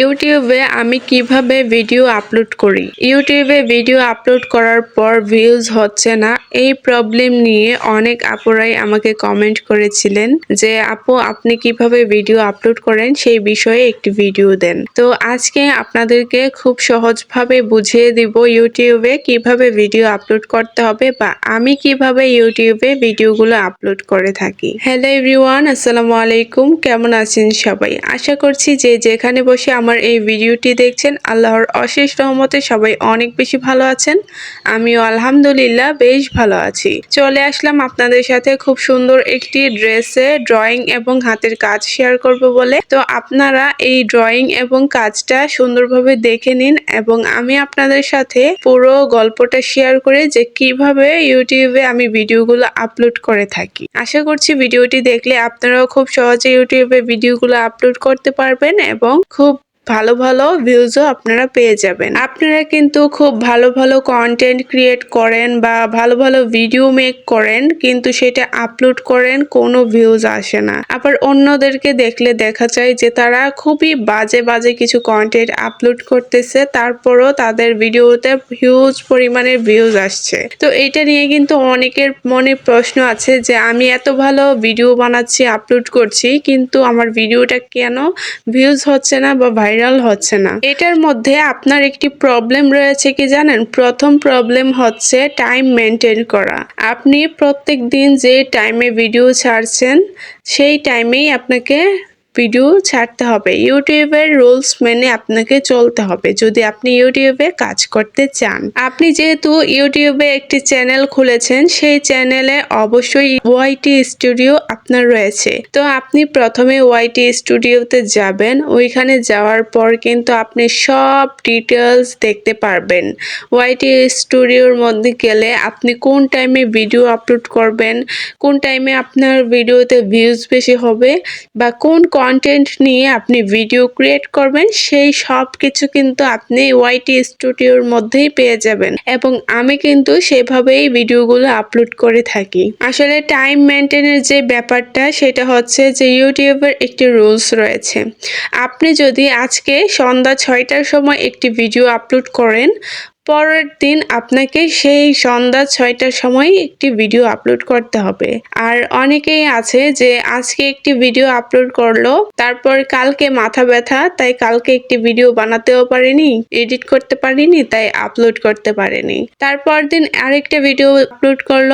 ইউটিউবে আমি কীভাবে ভিডিও আপলোড করি? ইউটিউবে ভিডিও আপলোড করার পর ভিউজ হচ্ছে না। এই প্রবলেম নিয়ে অনেক আপুরাই আমাকে কমেন্ট করেছিলেন যে, আপু, আপনি কীভাবে ভিডিও আপলোড করেন? সেই বিষয়ে একটি ভিডিও দেন। তো আজকে আপনাদেরকে খুব সহজভাবে বুঝিয়ে দিব ইউটিউবে কীভাবে ভিডিও আপলোড করতে হবে বা আমি কীভাবে ইউটিউবে ভিডিওগুলো আপলোড করে থাকি। হ্যালো এভরিওয়ান আসসালামু আলাইকুম। কেমন আছেন সবাই? আশা করছি যে যেখানে বসে আমার এই ভিডিওটি দেখছেন আল্লাহর অশেষ রহমতে সবাই অনেক বেশি ভালো আছেন। আমিও আলহামদুলিল্লাহ বেশ ভালো আছি। চলে আসলাম আপনাদের সাথে খুব সুন্দর একটি ড্রেসে ড্রয়িং এবং হাতের কাজ শেয়ার করব বলে। তো আপনারা এই ড্রয়িং এবং কাজটা সুন্দরভাবে দেখে নিন এবং আমি আপনাদের সাথে পুরো গল্পটা শেয়ার করে যে কীভাবে ইউটিউবে আমি ভিডিওগুলো আপলোড করে থাকি। আশা করছি ভিডিওটি দেখলে আপনারাও খুব সহজে ইউটিউবে ভিডিওগুলো আপলোড করতে পারবেন এবং খুব ভালো ভালো ভিউজও আপনারা পেয়ে যাবেন। আপনারা কিন্তু খুব ভালো ভালো কন্টেন্ট ক্রিয়েট করেন বা ভালো ভালো ভিডিও মেক করেন, কিন্তু সেটা আপলোড করেন, কোনো ভিউজ আসে না। আবার অন্যদেরকে দেখলে দেখা যায় যে তারা খুবই বাজে বাজে কিছু কন্টেন্ট আপলোড করতেছে, তারপরও তাদের ভিডিওতে হিউজ পরিমাণের ভিউজ আসছে। তো এটা নিয়ে কিন্তু অনেকের মনে প্রশ্ন আছে যে আমি এত ভালো ভিডিও বানাচ্ছি আপলোড করছি, কিন্তু আমার ভিডিওটা কেন ভিউজ হচ্ছে না বা ভাইরাল হচ্ছে না। এটার মধ্যে আপনার একটি প্রবলেম রয়েছে কি জানেন? প্রথম প্রবলেম হচ্ছে টাইম মেনটেন করা। আপনি প্রত্যেক দিন যে টাইমে ভিডিও ছাড়ছেন, সেই টাইমেই আপনাকে ভিডিও ছাড়তে হবে। ইউটিউবের রুলস মেনে আপনাকে চলতে হবে। যদি আপনি ইউটিউবে কাজ করতে চান, আপনি যেহেতু ইউটিউবে একটি চ্যানেল খুলেছেন, সেই চ্যানেলে অবশ্যই ওয়াইটি স্টুডিও আপনার রয়েছে। তো আপনি প্রথমে ওয়াইটি স্টুডিওতে যাবেন। ওইখানে যাওয়ার পর কিন্তু আপনি সব ডিটেলস দেখতে পারবেন। ওয়াইটি স্টুডিওর মধ্যে গেলে আপনি কোন টাইমে ভিডিও আপলোড করবেন, কোন টাইমে আপনার ভিডিওতে ভিউজ বেশি হবে, বা কোন কন্টেন্ট নিয়ে আপনি ভিডিও ক্রিয়েট করবেন, সেই সব কিছু কিন্তু আপনি ওয়াইটি স্টুডিওর মধ্যেই পেয়ে যাবেন। এবং আমি কিন্তু সেভাবেই ভিডিওগুলো আপলোড করে থাকি। আসলে টাইম মেনটেনের যে ব্যাপারটা, সেটা হচ্ছে যে ইউটিউবের একটি রুলস রয়েছে। আপনি যদি আজকে সন্ধ্যা ছয়টার সময় একটি ভিডিও আপলোড করেন পরের দিন আপনাকে সেই সন্ধ্যা ছয়টার সময় একটি ভিডিও আপলোড করতে হবে। আর অনেকেই আছে যে আজকে একটি ভিডিও আপলোড করল, তারপর কালকে মাথা ব্যথা, তাই কালকে একটি ভিডিও বানাতেও পারেনি এডিট করতে পারিনি, তাই আপলোড করতে পারেনি। তারপর দিন আরেকটা ভিডিও আপলোড করল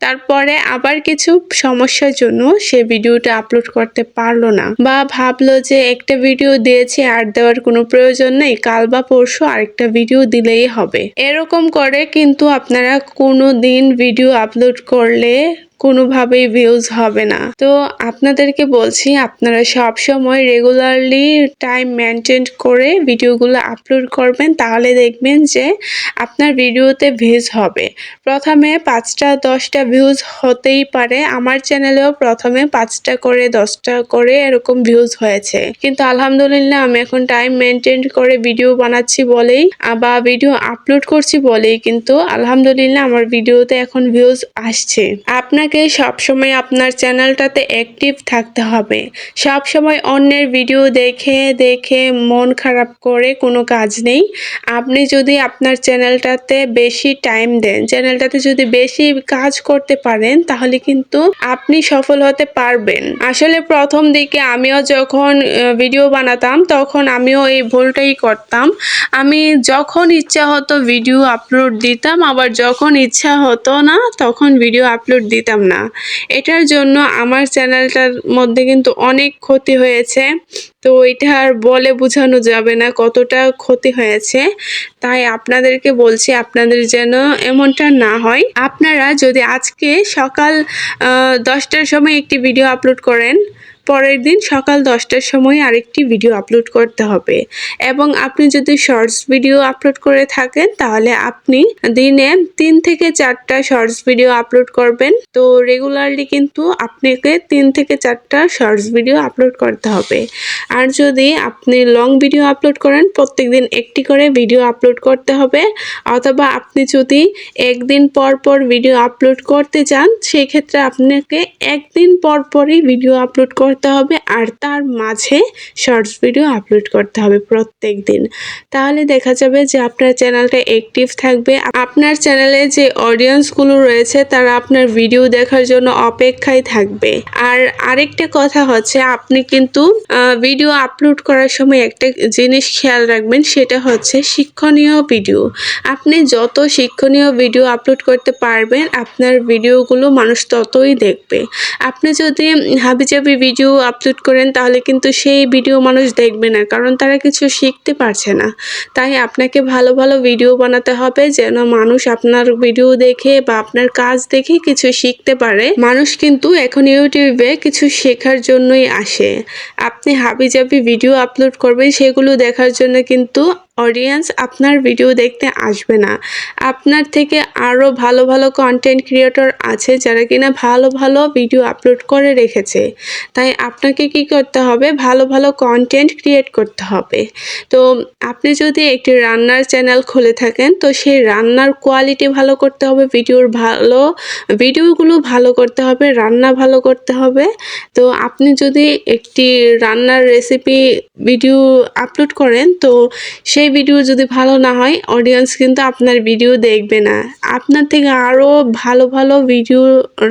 তারপরে আবার কিছু সমস্যার জন্য সে ভিডিওটা আপলোড করতে পারল না। বা ভাবলো যে একটা ভিডিও দিয়েছে, আর দেওয়ার কোনো প্রয়োজন নেই, কাল বা পরশু আরেকটা ভিডিও দিলেই হবে। এরকম করে কিন্তু আপনারা কোনো দিন ভিডিও আপলোড করলে কোনোভাবেই ভিউজ হবে না। তো আপনাদেরকে বলছি, আপনারা সব সময় রেগুলারলি টাইম মেনটেন করে ভিডিওগুলো আপলোড করবেন, তাহলে দেখবেন যে আপনার ভিডিওতে ভিউজ হবে। প্রথমে পাঁচটা, দশটা ভিউজ হতেই পারে। আমার চ্যানেলেও প্রথমে পাঁচটা করে, দশটা করে এরকম ভিউজ হয়েছে। কিন্তু আলহামদুলিল্লাহ আমি এখন টাইম মেনটেন করে ভিডিও বানাচ্ছি বলেই বা ভিডিও আপলোড করছি বলেই কিন্তু আলহামদুলিল্লাহ আমার ভিডিওতে এখন ভিউজ আসছে। আপনার আপনাকে সবসময় আপনার চ্যানেলটাতে অ্যাক্টিভ থাকতে হবে। সব সময় অন্যের ভিডিও দেখে দেখে মন খারাপ করে কোনো কাজ নেই। আপনি যদি আপনার চ্যানেলটাতে বেশি টাইম দেন, চ্যানেলটাতে যদি বেশি কাজ করতে পারেন, তাহলে কিন্তু আপনি সফল হতে পারবেন। আসলে প্রথম দিকে আমিও যখন ভিডিও বানাতাম, তখন আমিও এই ভুলটাই করতাম। আমি যখন ইচ্ছা হতো ভিডিও আপলোড দিতাম, আবার যখন ইচ্ছা হতো না, তখন ভিডিও আপলোড দিতাম। দিতাম না। এটার জন্য আমার চ্যানেলটার মধ্যে কিন্তু অনেক ক্ষতি হয়েছে। তো এটা আর বলে বোঝানো যাবে না কতটা ক্ষতি হয়েছে। তাই আপনাদেরকে বলছি আপনাদের যেন এমনটা না হয়। আপনারা যদি আজকে সকাল দশটার সময় একটি ভিডিও আপলোড করেন পরের দিন সকাল দশটার সময় আরেকটি ভিডিও আপলোড করতে হবে। এবং আপনি যদি শর্টস ভিডিও আপলোড করে থাকেন, তাহলে আপনি দিনে তিন থেকে চারটা শর্টস ভিডিও আপলোড করবেন। তো রেগুলারলি কিন্তু আপনাকে তিন থেকে চারটা শর্টস ভিডিও আপলোড করতে হবে। আর যদি আপনি লং ভিডিও আপলোড করেন প্রত্যেক দিন একটি করে ভিডিও আপলোড করতে হবে। অথবা আপনি যদি একদিন পর পর ভিডিও আপলোড করতে চান সেই ক্ষেত্রে আপনাকে একদিন পর পরই ভিডিও আপলোড করতে করতে হবে আর তার মাঝে শর্টস ভিডিও আপলোড করতে হবে প্রত্যেক দিন। তাহলে দেখা যাবে যে আপনার চ্যানেলটা অ্যাক্টিভ থাকবে। আপনার চ্যানেলে যে অডিয়েন্সগুলো রয়েছে, তারা আপনার ভিডিও দেখার জন্য অপেক্ষায় থাকবে। আর আরেকটা কথা হচ্ছে, আপনি কিন্তু ভিডিও আপলোড করার সময় একটা জিনিস খেয়াল রাখবেন, সেটা হচ্ছে শিক্ষণীয় ভিডিও আপনি যত শিক্ষণীয় ভিডিও আপলোড করতে পারবেন, আপনার ভিডিওগুলো মানুষ ততই দেখবে। আপনি যদি হাবিজাবি ভিডিও আপলোড করেন, তাহলে কিন্তু সেই ভিডিও মানুষ দেখবে না, কারণ তারা কিছু শিখতে পারছে না। তাই আপনাকে ভালো ভালো ভিডিও বানাতে হবে যেন মানুষ আপনার ভিডিও দেখে বা আপনার কাজ দেখে কিছু শিখতে পারে। মানুষ কিন্তু এখন ইউটিউবে কিছু শেখার জন্যই আসে। আপনি হাবিজাবি ভিডিও আপলোড করবেন, সেগুলো দেখার জন্য কিন্তু অডিয়েন্স আপনার ভিডিও দেখতে আসবে না। আপনার থেকে আরও ভালো ভালো কন্টেন্ট ক্রিয়েটর আছে যারা কিনা ভালো ভালো ভিডিও আপলোড করে রেখেছে। তাই আপনাকে কি করতে হবে? ভালো ভালো কন্টেন্ট ক্রিয়েট করতে হবে। তো আপনি যদি একটি রান্নার চ্যানেল খুলে থাকেন, তো সেই রান্নার কোয়ালিটি ভালো করতে হবে ভিডিওর ভালো ভিডিওগুলো ভালো করতে হবে, রান্না ভালো করতে হবে। তো আপনি যদি একটি রান্নার রেসিপি ভিডিও আপলোড করেন, তো সেই ভিডিও যদি ভালো না হয় অডিয়েন্স কিন্তু আপনার ভিডিও দেখবে না। আপনার থেকে আরও ভালো ভালো ভিডিও,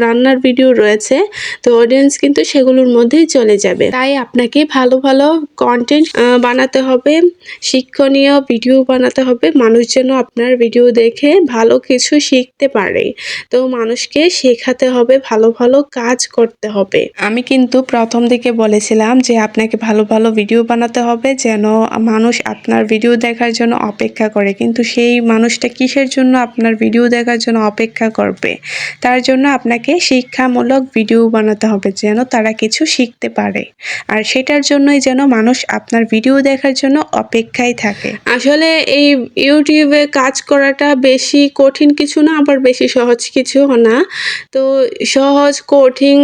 রান্নার ভিডিও রয়েছে, তো অডিয়েন্স কিন্তু সেগুলোর মধ্যেই চলে যাবে। তাই আপনাকে ভালো ভালো কন্টেন্ট বানাতে হবে, শিক্ষণীয় ভিডিও বানাতে হবে, মানুষ যেন আপনার ভিডিও দেখে ভালো কিছু শিখতে পারে। তো মানুষকে শেখাতে হবে, ভালো ভালো কাজ করতে হবে। আমি কিন্তু প্রথম দিকে বলেছিলাম যে আপনাকে ভালো ভালো ভিডিও বানাতে হবে, যেন মানুষ আপনার ভিডিও দেখার জন্য অপেক্ষা করে। কিন্তু সেই মানুষটা কিসের জন্য আপনার ভিডিও দেখার জন্য অপেক্ষা করবে? তার জন্য আপনাকে শিক্ষামূলক ভিডিও বানাতে হবে যেন তারা কিছু শিখতে পারে। আর সেটার জন্যই যেন মানুষ আপনার ভিডিও দেখার জন্য অপেক্ষায় থাকে। আসলে এই ইউটিউবে কাজ করাটা বেশি কঠিন কিছু না, আবার বেশি সহজ কিছু না। তো সহজ, কঠিন,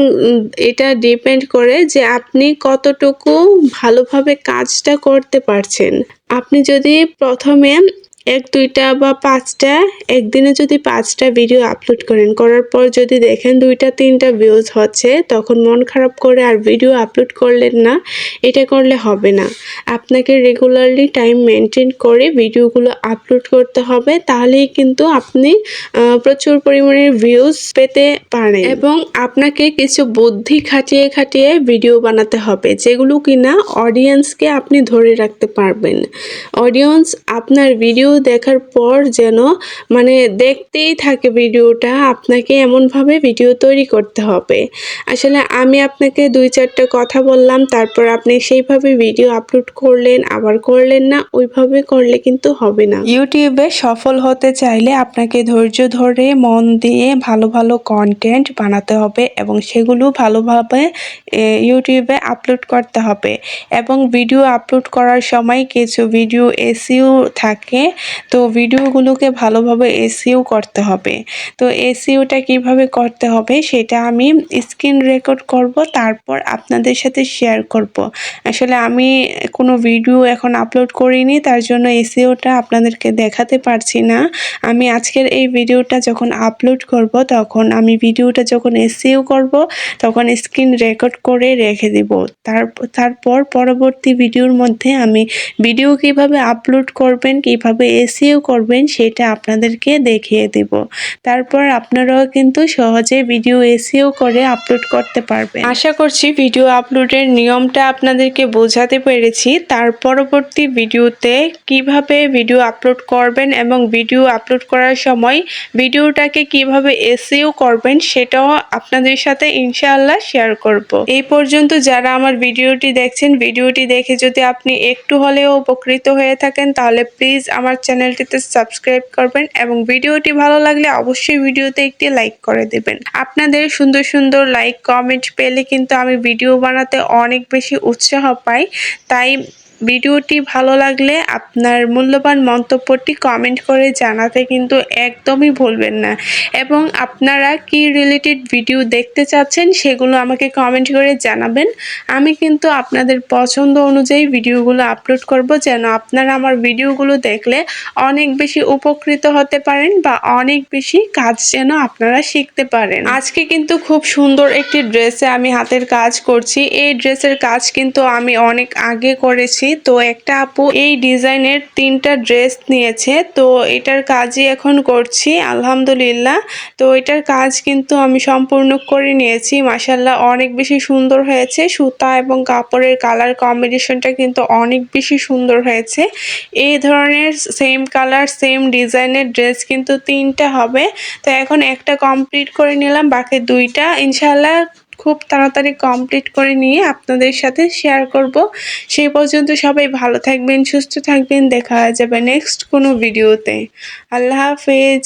এটা ডিপেন্ড করে যে আপনি কতটুকু ভালোভাবে কাজটা করতে পারছেন। আপনি যদি প্রথমে এক, দুইটা বা পাঁচটা, একদিনে যদি পাঁচটা ভিডিও আপলোড করেন, করার পর যদি দেখেন দুইটা, তিনটা ভিউজ হচ্ছে, তখন মন খারাপ করে আর ভিডিও আপলোড করলেন না, এটা করলে হবে না। আপনাকে রেগুলারলি টাইম মেনটেন করে ভিডিওগুলো আপলোড করতে হবে, তাহলেই কিন্তু আপনি প্রচুর পরিমাণে ভিউজ পেতে পারেন। এবং আপনাকে কিছু বুদ্ধি খাটিয়ে খাটিয়ে ভিডিও বানাতে হবে, যেগুলো কিনা অডিয়েন্সকে আপনি ধরে রাখতে পারবেন। অডিয়েন্স আপনার ভিডিও দেখার পর যেন মানে দেখতেই থাকে ভিডিওটা, আপনাকে এমনভাবে ভিডিও তৈরি করতে হবে। আসলে আমি আপনাকে দুই চারটে কথা বললাম, তারপর আপনি সেইভাবে ভিডিও আপলোড করলেন, আবার করলেন না, ওইভাবে করলে কিন্তু হবে না। ইউটিউবে সফল হতে চাইলে আপনাকে ধৈর্য ধরে মন দিয়ে ভালো ভালো কন্টেন্ট বানাতে হবে এবং সেগুলো ভালোভাবে ইউটিউবে আপলোড করতে হবে। এবং ভিডিও আপলোড করার সময় কিছু ভিডিও এসিও থাকে তো ভিডিওগুলোকে ভালোভাবে এসিও করতে হবে। তো এসিওটা কীভাবে করতে হবে সেটা আমি স্ক্রিন রেকর্ড করব, তারপর আপনাদের সাথে শেয়ার করব। আসলে আমি কোনো ভিডিও এখন আপলোড করিনি, তার জন্য এসিওটা আপনাদেরকে দেখাতে পারছি না। আমি আজকের এই ভিডিওটা যখন আপলোড করব, তখন আমি ভিডিওটা যখন এসিও করব, তখন স্ক্রিন রেকর্ড করে রেখে দিব। তার, তারপর পরবর্তী ভিডিওর মধ্যে আমি ভিডিও কীভাবে আপলোড করবেন, কীভাবে এসিও করবেন, সেটা আপনাদেরকে দেখিয়ে দেব। তারপর আপনারাও কিন্তু সহজে ভিডিও এসিও করে আপলোড করতে পারবেন। আশা করছি ভিডিও আপলোডের নিয়মটা আপনাদেরকে বোঝাতে পেরেছি। তার পরবর্তী ভিডিওতে কীভাবে ভিডিও আপলোড করবেন এবং ভিডিও আপলোড করার সময় ভিডিওটাকে কীভাবে এসিও করবেন, সেটাও আপনাদের সাথে ইনশাআল্লাহ শেয়ার করব। এই পর্যন্ত যারা আমার ভিডিওটি দেখছেন, ভিডিওটি দেখে যদি আপনি একটু হলেও উপকৃত হয়ে থাকেন, তাহলে প্লিজ আমার চ্যানেলটিতে সাবস্ক্রাইব করবেন এবং ভিডিওটি ভালো লাগলে অবশ্যই ভিডিওতে একটি লাইক করে দেবেন। আপনাদের সুন্দর সুন্দর লাইক, কমেন্ট পেলে কিন্তু আমি ভিডিও বানাতে অনেক বেশি উৎসাহ পাই। তাই ভিডিওটি ভালো লাগলে আপনার মূল্যবান মন্তব্যটি কমেন্ট করে জানাতে কিন্তু একদমই ভুলবেন না। এবং আপনারা কি রিলেটেড ভিডিও দেখতে চাচ্ছেন সেগুলো আমাকে কমেন্ট করে জানাবেন। আমি কিন্তু আপনাদের পছন্দ অনুযায়ী ভিডিওগুলো আপলোড করব যেন আপনারা আমার ভিডিওগুলো দেখলে অনেক বেশি উপকৃত হতে পারেন বা অনেক বেশি কাজ যেন আপনারা শিখতে পারেন। আজকে কিন্তু খুব সুন্দর একটি ড্রেসে আমি হাতের কাজ করছি। এই ড্রেসের কাজ কিন্তু আমি অনেক আগে করেছি। তো একটা আপু এই ডিজাইনের তিনটা ড্রেস নিয়েছে। তো এটার কাজই এখন করছি, আলহামদুলিল্লাহ। তো এটার কাজ কিন্তু আমি সম্পূর্ণ করে নিয়েছি। মাসাল্লাহ অনেক বেশি সুন্দর হয়েছে। সুতা এবং কাপড়ের কালার কম্বিনেশনটা কিন্তু অনেক বেশি সুন্দর হয়েছে। এই ধরনের সেম কালার সেম ডিজাইনের ড্রেস কিন্তু তিনটা হবে। তো এখন একটা কমপ্লিট করে নিলাম, বাকি দুইটা ইনশাল্লাহ খুব তাড়াতাড়ি কমপ্লিট করে নিয়ে আপনাদের সাথে শেয়ার করব। সেই পর্যন্ত সবাই ভালো থাকবেন, সুস্থ থাকবেন। দেখা যাবে নেক্সট কোনো ভিডিওতে আল্লাহ হাফেজ।